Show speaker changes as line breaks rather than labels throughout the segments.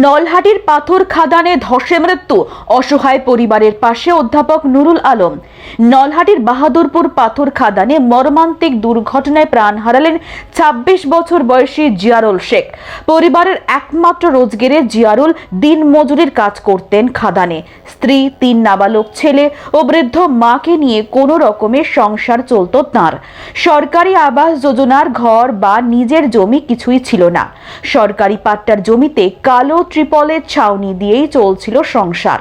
নলহাটির পাথর খাদানে ধসে মৃত্যু, অসহায় পরিবারের পাশে অধ্যাপক নুরুল আলম। নলহাটির বাহাদুরপুর পাথর খাদানে মর্মান্তিক দুর্ঘটনায় প্রাণ হারালেন ২৬ বছর বয়সী জিয়ারুল শেখ। পরিবারের একমাত্র রোজগেরে জিয়ারুল দিন মজুরির কাজ করতেন খাদানে। স্ত্রী, তিন নাবালক ছেলে ও বৃদ্ধ মাকে নিয়ে কোনো রকমের সংসার চলত তাঁর। সরকারি আবাস যোজনার ঘর বা নিজের জমি কিছুই ছিল না। সরকারি পাট্টার জমিতে কালো ত্রিপলের ছাউনি দিয়েই চলছিল সংসার।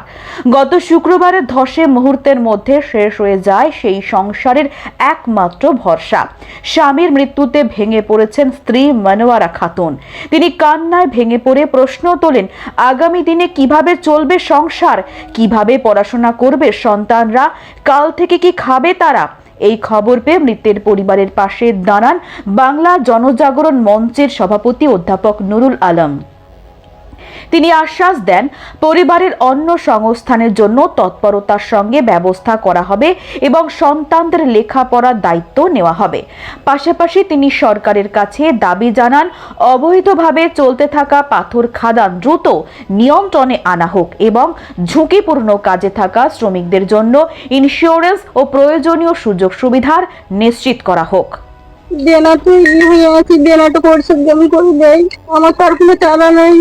গত শুক্রবারের ধসে মুহূর্তের মধ্যে শেষ হয়ে যায় সেই সংসারের একমাত্র ভরসা। স্বামীর মৃত্যুতে ভেঙে পড়েছেন স্ত্রী মনোয়ারা খাতুন। তিনি কান্নায় ভেঙে পড়ে প্রশ্ন তোলেন, আগামী দিনে কীভাবে চলবে সংসার? কীভাবে পড়াশোনা করবে সন্তানরা? কাল থেকে কি খাবে তারা? এই খবর পেয়ে মৃতের পরিবারের পাশে দাঁড়ান বাংলা জনজাগরণ মঞ্চের সভাপতি অধ্যাপক নুরুল আলম। তিনি আশ্বাস দেন, পরিবারের অন্য সংস্থানের জন্য তৎপরতার সঙ্গে ব্যবস্থা করা হবে এবং সন্তানদের লেখাপড়ার দায়িত্ব নেওয়া হবে। পাশাপাশি তিনি সরকারের কাছে দাবি জানান, অবৈধভাবে চলতে থাকা পাথর খাদান দ্রুত নিয়ন্ত্রণে আনা হোক এবং ঝুঁকিপূর্ণ কাজে থাকা শ্রমিকদের জন্য ইন্স্যুরেন্স ও প্রয়োজনীয় সুযোগ সুবিধার নিশ্চিত করা হোক।
দেনাতে ই হয়ে আছি, দেনাটা পরিশোধ যেমন করে দেয় আমার তার কোনো টাকা নেই।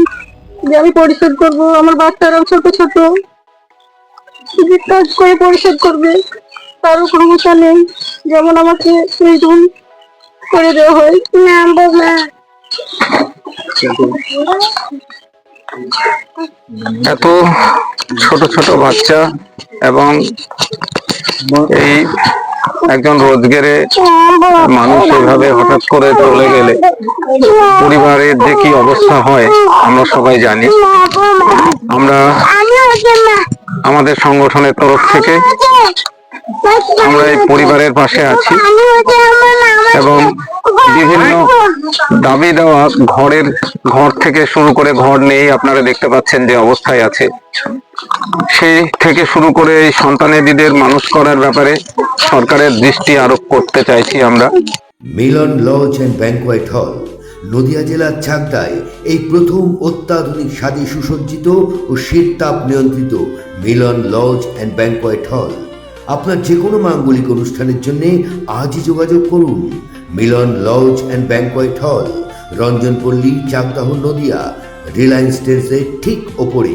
যে আমি পরিশোধ করব, আমার বাচ্চারাও ছোট ছোট। কি কাজ করে পরিশোধ করবে। তারও কোনো মশা নেই। যেমন আমাকে প্রয়োজন করে দেওয়া হয়। না বাবা
এত ছোট ছোট বাচ্চা এবং এই একজন রোজগারে মানুষ এইভাবে হঠাৎ করে চলে গেলে পরিবারের যে কি অবস্থা হয়, আমরা সবাই জানি। আমরা আমাদের সংগঠনের তরফ থেকে আমরা এই পরিবারের পাশে আছি এবং বিভিন্ন দাবি দেওয়া ঘরের ঘর থেকে শুরু করে ঘর নেই, আপনারা দেখতে পাচ্ছেন যে অবস্থায় আছে। সেই থেকে শুরু করে এই সন্তানেদিদের মানুষ করার ব্যাপারে সরকারের দৃষ্টি আরোপ করতে চাইছি আমরা।
মিলন লজ অ্যান্ড ব্যাংকোয়েট হল, নদিয়া জেলার চাকদায় এই প্রথম অত্যাধুনিক স্বাদে সুসজ্জিত ও শীততাপ নিয়ন্ত্রিত মিলন লজ অ্যান্ড ব্যাংকোয়েট হল। আপনার যে কোনো মাঙ্গলিক অনুষ্ঠানের জন্য আজই যোগাযোগ করুন। মিলন লজ অ্যান্ড ব্যাংকোয়েট হল, রঞ্জনপল্লী, চাকদাহ, নদিয়া, রিলায়েন্স ট্রেন্সের ঠিক ওপরে